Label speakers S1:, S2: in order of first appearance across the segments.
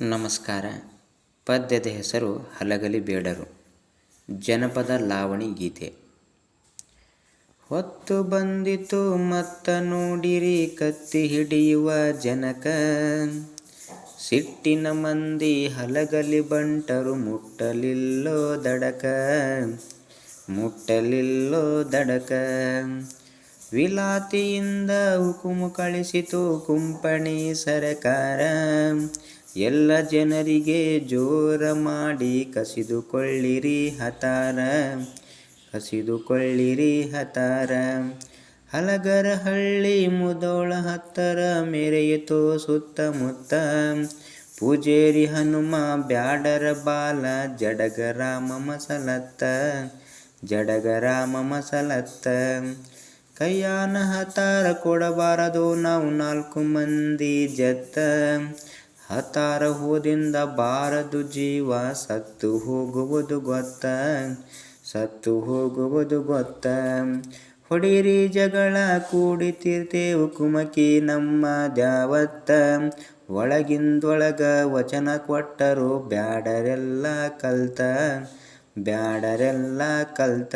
S1: ನಮಸ್ಕಾರ. ಪದ್ಯದ ಹೆಸರು ಹಲಗಲಿ ಬೇಡರು. ಜನಪದ ಲಾವಣಿ ಗೀತೆ. ಹೊತ್ತು ಬಂದಿತು ಮತ್ತ ನೋಡಿರಿ ಕತ್ತಿ ಹಿಡಿಯುವ ಜನಕ. ಸಿಟ್ಟಿನ ಮಂದಿ ಹಲಗಲಿ ಬಂಟರು ಮುಟ್ಟಲಿಲ್ಲೋ ದಡಕ. ಮುಟ್ಟಲಿಲ್ಲೋ ದಡಕ. ವಿಲಾತಿಯಿಂದ ಹುಕುಮು ಕಳಿಸಿತು ಕುಂಪಣಿ ಸರಕಾರ. ಎಲ್ಲ ಜನರಿಗೆ ಜೋರ ಮಾಡಿ ಕಸಿದುಕೊಳ್ಳಿರಿ ಹತಾರ. ಕಸಿದುಕೊಳ್ಳಿರಿ ಹತಾರ. ಹಲಗರ ಹಳ್ಳಿ ಮುದೋಳ ಹತ್ತರ ಮೆರೆಯಿತು ಸುತ್ತಮುತ್ತ ಪೂಜೇರಿ ಹನುಮ ಬ್ಯಾಡರ ಬಾಲ ಜಡಗ ರಾಮ ಮಸಲತ್ತ. ಜಡಗ ರಾಮ ಮಸಲತ್ತ. ಕೈಯಾನ ಹತಾರ ಕೊಡಬಾರದು ನಾವು ನಾಲ್ಕು ಮಂದಿ ಜತ್ತ. ಹತಾರ ಹೋದಿಂದ ಬಾರದು ಜೀವ, ಸತ್ತು ಹೋಗುವುದು ಗೊತ್ತ, ಸತ್ತು ಹೋಗುವುದು ಗೊತ್ತ. ಹೊಡಿರಿ ಜಗಳ ಕೂಡಿತಿರ್ತೇವು ಕುಮಕಿ ನಮ್ಮ ದ್ಯಾವತ್ತ. ಒಳಗಿಂದೊಳಗ ವಚನ ಕೊಟ್ಟರು ಬ್ಯಾಡರೆಲ್ಲ ಕಲ್ತ ಬ್ಯಾಡರೆಲ್ಲ ಕಲ್ತ.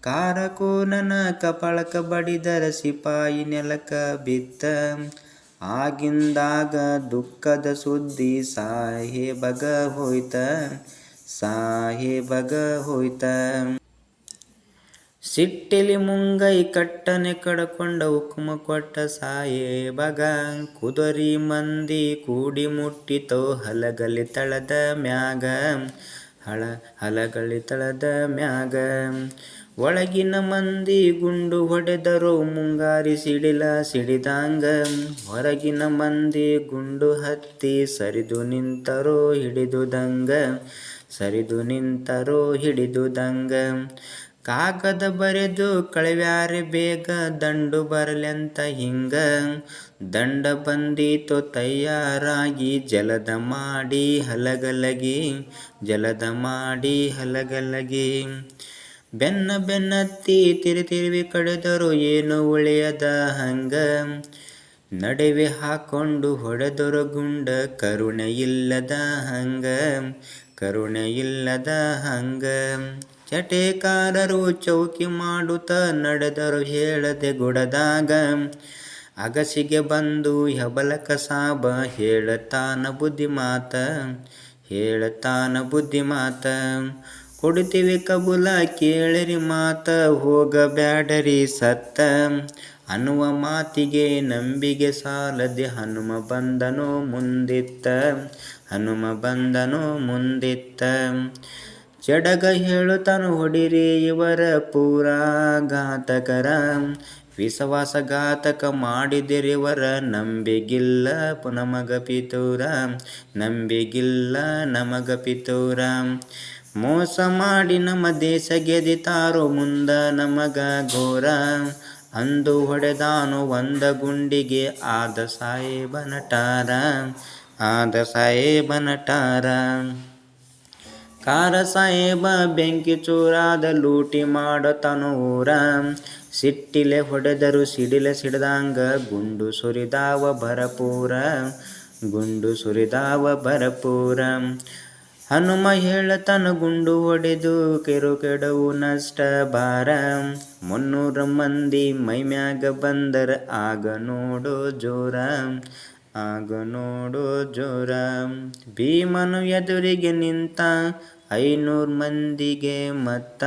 S1: ಕಾರಕೋನನ ಕಪಳಕ ಬಡಿದರ ಸಿಪಾಯಿ ನೆಲಕ ಬಿತ್ತ. ಆಗಿಂದಾಗ ದುಃಖದ ಸುದ್ದಿ ಸಾಹೇಬಗ ಹೋಯ್ತ ಸಾಹೇಬಗ ಹೋಯ್ತ. ಸಿಟ್ಟಿಲಿ ಮುಂಗೈ ಕಟ್ಟನೆ ಕಡಕೊಂಡ ಉಕುಮ ಕೊಟ್ಟ ಸಾಹೇಬಗ, ಕುದರಿ ಮಂದಿ ಕೂಡಿ ಮುಟ್ಟಿತೋ ಹಲಗಲಿ ತಳದ ಮ್ಯಾಗ, ಹಳ ಹಲಗಲಿ ತಳದ ಮ್ಯಾಗ. ಒಳಗಿನ ಮಂದಿ ಗುಂಡು ಹೊಡೆದರು ಮುಂಗಾರಿ ಸಿಡಿಲ ಸಿಡಿದಂಗ. ಹೊರಗಿನ ಮಂದಿ ಗುಂಡು ಹತ್ತಿ ಸರಿದು ನಿಂತರೋ ಹಿಡಿದುದಂಗ ಸರಿದು ನಿಂತರೋ ಹಿಡಿದುದಂಗ ಕಾಗದ ಬರೆದು ಕಳವ್ಯಾರೆ ಬೇಗ ದಂಡು ಬರಲೆಂತ ಹಿಂಗ. ದಂಡ ಬಂದಿತು ತಯಾರಾಗಿ ಜಲದ ಮಾಡಿ ಹಲಗಲಗಿ. ಜಲದ ಮಾಡಿ ಹಲಗಲಗಿ. ಬೆನ್ನ ಬೆನ್ನತ್ತಿ ತಿರು ತಿರುವಿ ಕಳೆದರು ಏನು ಉಳಿಯದ ಹಂಗ? ನಡುವೆ ಹಾಕೊಂಡು ಹೊಡೆದರು ಗುಂಡ ಕರುಣೆ ಇಲ್ಲದ ಹಂಗ? ಕರುಣೆ ಇಲ್ಲದ ಹಂಗ? ಚಟೇಕಾರರು ಚೌಕಿ ಮಾಡುತ್ತ ನಡೆದರು ಹೇಳದೆ ಗುಡದಾಗ. ಅಗಸಿಗೆ ಬಂದು ಹೆಬಲಕ ಸಾಬ ಹೇಳತಾನ ಬುದ್ಧಿ ಮಾತ ಹೇಳತಾನ ಬುದ್ಧಿ ಮಾತ ಕೊಡ್ತೀವಿ ಕಬುಲ ಕೇಳಿರಿ ಮಾತ ಹೋಗಬ್ಯಾಡರಿ ಸತ್ತ. ಅನ್ನುವ ಮಾತಿಗೆ ನಂಬಿಗೆ ಸಾಲದೆ ಹನುಮ ಬಂದನೋ ಮುಂದಿತ್ತ. ಹನುಮ ಬಂದನೋ ಮುಂದಿತ್ತ. ಜಡಗ ಹೇಳುತ್ತಾನು ಹೊಡಿರಿ ಇವರ ಪೂರಾ ಘಾತಕರ. ವಿಶ್ವಾಸಘಾತಕ ಮಾಡಿದಿರಿವರ ನಂಬಿಗಿಲ್ಲ ನಮಗ ಪಿತೂರ. ನಂಬಿಗಿಲ್ಲ ನಮಗ ಪಿತೂರ. ಮೋಸ ಮಾಡಿ ನಮ್ಮ ದೇಶ ಗೆದಿತಾರೋ ಮುಂದ ನಮಗ ಘೋರ. ಅಂದು ಹೊಡೆದಾನು ಒಂದ ಗುಂಡಿಗೆ ಆದ ಸಾಹೇಬ ನಟಾರ, ಆದ ಸಾಹೇಬ ನಟಾರ. ಕಾರ ಸಾಹೇಬ ಬೆಂಕಿ ಚೂರಾದ ಲೂಟಿ ಮಾಡತನು ಊರ. ಸಿಟ್ಟಿಲೆ ಹೊಡೆದರು ಸಿಡಿಲೆ ಸಿಡ್ದಂಗ, ಗುಂಡು ಸುರಿದಾವ ಭರಪೂರ ಗುಂಡು ಸುರಿದಾವ ಭರಪೂರ ಹನುಮ ಹೇಳತನ ಗುಂಡು ಹೊಡೆದು ಕೆರು ಕೆಡವು ನಷ್ಟ ಭಾರ. ಮುನ್ನೂರ ಮಂದಿ ಮೈಮ್ಯಾಗ ಬಂದರ ಆಗ ನೋಡೋ ಜೋರ, ಆಗ ನೋಡೋ ಜೋರ. ಭೀಮನು ಎದುರಿಗೆ ನಿಂತ ಐನೂರು ಮಂದಿಗೆ ಮತ್ತ,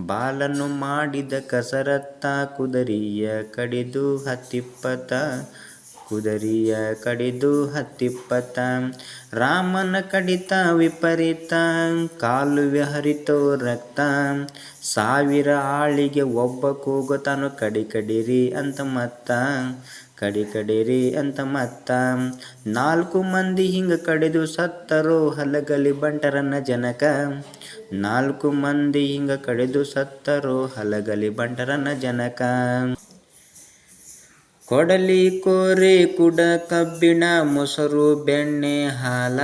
S1: ಬಾಲನು ಮಾಡಿದ ಕಸರತ್ತ ಕುದರಿಯ ಕಡಿದು ಹತ್ತಿಪ್ಪತ್ತ. ಕುದರಿಯ ಕಡಿದು ಹತ್ತಿಪ್ಪತ್ತ, ರಾಮನ ಕಡಿತ ವಿಪರೀತ ಕಾಲುವೆ ವಿಹರಿತೋ ರಕ್ತ, ಸಾವಿರ ಆಳಿಗೆ ಒಬ್ಬ ಕೂಗುತ್ತಾನು ಕಡಿ ಕಡಿರಿ ಅಂತ ಮತ್ತ ಕಡಿ ಕಡಿರಿ ಅಂತ ಮತ್ತ. ನಾಲ್ಕು ಮಂದಿ ಹಿಂಗ ಕಡಿದು ಸತ್ತರು ಹಲಗಲಿ ಬಂಟರನ್ನ ಜನಕ, ನಾಲ್ಕು ಮಂದಿ ಹಿಂಗ ಕಡಿದು ಸತ್ತರು ಹಲಗಲಿ ಬಂಟರನ್ನ ಜನಕ. ಕೊಡಲಿ ಕೋರೆ ಕುಡ ಕಬ್ಬಿಣ, ಮೊಸರು, ಬೆಣ್ಣೆ, ಹಾಲ,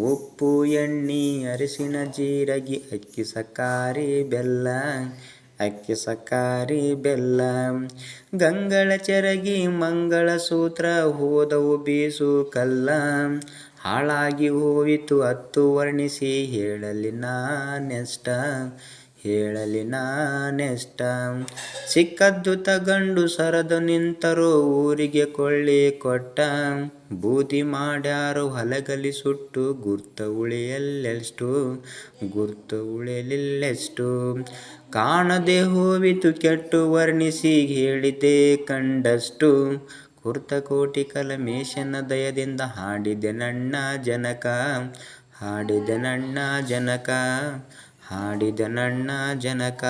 S1: ಉಪ್ಪು, ಎಣ್ಣೆ, ಅರಿಶಿನ, ಜೀರಗಿ, ಅಕ್ಕಿ ಸಕಾರಿ ಬೆಲ್ಲ, ಅಕ್ಕಿ ಸಕಾರಿ ಬೆಲ್ಲ. ಗಂಗಳ ಚೆರಗಿ, ಮಂಗಳ ಸೂತ್ರ, ಹೋದವು ಬೀಸು ಕಲ್ಲ. ಹಾಳಾಗಿ ಹೋಯಿತು ಹತ್ತು ವರ್ಣಿಸಿ, ಹೇಳಲಿ ನಾನೆಷ್ಟ? ಹೇಳಲಿ ನಾನೆಷ್ಟ? ಸಿಕ್ಕದ್ದು ತಗಂಡು ಸರದು ನಿಂತರು ಊರಿಗೆ ಕೊಳ್ಳಿ ಕೊಟ್ಟ. ಬೂದಿ ಮಾಡ್ಯಾರು ಹಲಗಲಿ ಸುಟ್ಟು, ಗುರ್ತ ಉಳಿಯಲ್ಲೆಷ್ಟು ಗುರ್ತ ಉಳಿಯಲಿಲ್ಲೆಷ್ಟು? ಕಾಣದೆ ಹೋವಿತು ಕೆಟ್ಟು ವರ್ಣಿಸಿ ಹೇಳಿದೆ ಕಂಡಷ್ಟು. ಕುರ್ತಕೋಟಿ ಕಲಮೇಶನ ದಯದಿಂದ ಹಾಡಿದೆ ನನ್ನ ಜನಕ. ಹಾಡಿದೆ ನನ್ನ ಜನಕ. ಹಾಡಿದೆ ನನ್ನ ಜನಕ.